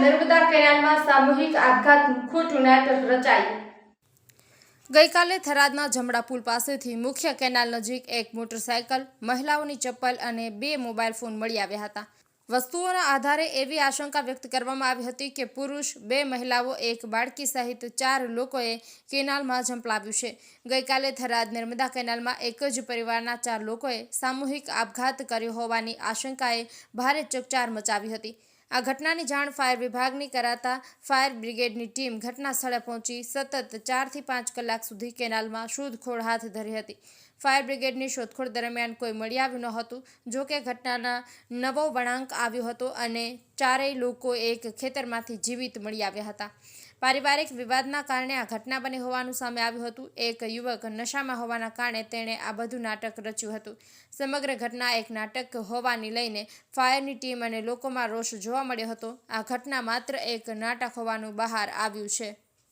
નર્મદા કેનાલમાં સામૂહિક આપઘાત ખોટું નાટક રચાયું ગઈકાલે થરાદના જમડા પુલ પાસેથી મુખ્ય કેનાલ નજીક એક મોટરસાયકલ, મહિલાઓની ચપ્પલ અને બે મોબાઈલ ફોન મળી આવ્યા હતા. વસ્તુઓના આધારે એવી આશંકા વ્યક્ત કરવામાં આવી હતી કે પુરુષ, બે મહિલાઓ, એક બાળકી સહિત ચાર લોકોએ કેનાલમાં ઝંપલાવ્યું છે. ગઈકાલે થરાદ નર્મદા કેનાલમાં એક જ પરિવારના ચાર લોકોએ સામૂહિક આપઘાત કર્યો હોવાની આશંકાએ ભારે ચકચાર મચાવી હતી. આ ઘટનાની જાણ ફાયર વિભાગની કરાતા ફાયર બ્રિગેડની ટીમ ઘટના સ્થળે પહોંચી સતત ચારથી પાંચ કલાક સુધી કેનાલમાં શોધખોળ હાથ ધરી હતી. ફાયર બ્રિગેડની શોધખોળ દરમિયાન કોઈ મળી આવ્યું ન હતું, જોકે ઘટનાના નવો વળાંક આવ્યો હતો અને ચારેય લોકો એક ખેતરમાંથી જીવિત મળી આવ્યા હતા. પારિવારિક વિવાદના કારણે આ ઘટના બની હોવાનું સામે આવ્યું હતું. એક યુવક નશામાં હોવાના કારણે તેણે આ બધું નાટક રચ્યું હતું. સમગ્ર ઘટના એક નાટક હોવાની લઈને ફાયરની ટીમ અને લોકોમાં રોષ જોવા મળ્યો હતો. આ ઘટના માત્ર એક નાટક હોવાનું બહાર આવ્યું છે.